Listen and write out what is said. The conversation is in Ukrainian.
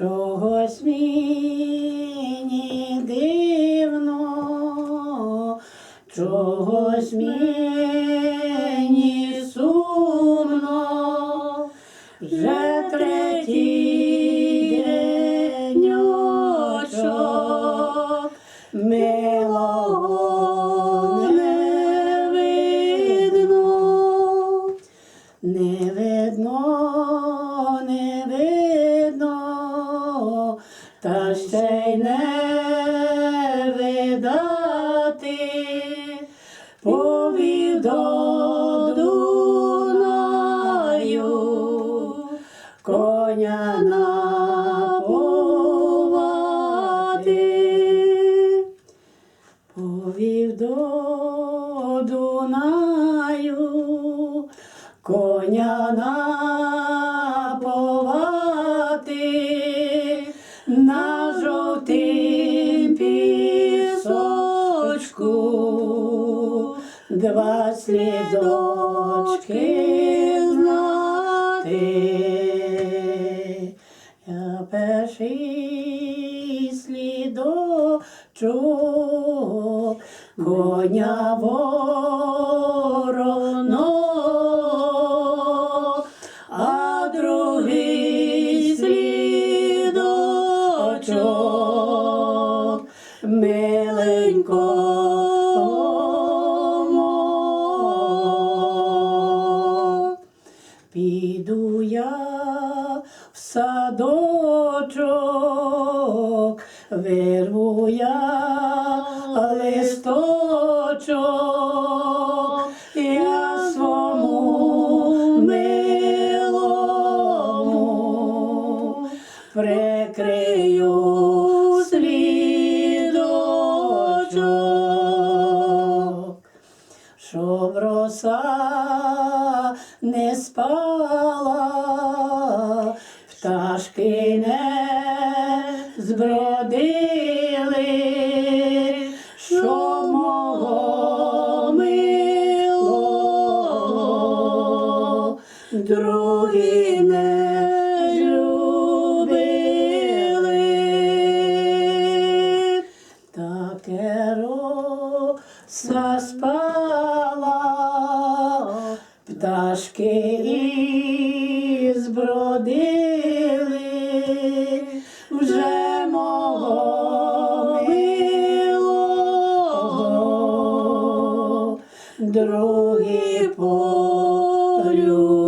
чогось мені дивно, чогось мені та ще й не видати, повів до Дунаю, коня наповати. Повів Дунаю, коня наповати, два слідочки знати. Я перший слідочок коня вороно, а другий слідочок Піду я в садочок, вирву я листочок, Щоб роса не спала, пташки не збродили, що мого мило другі не любили, таке роса спала. Пташки із бродили вже мого милого, другі полю.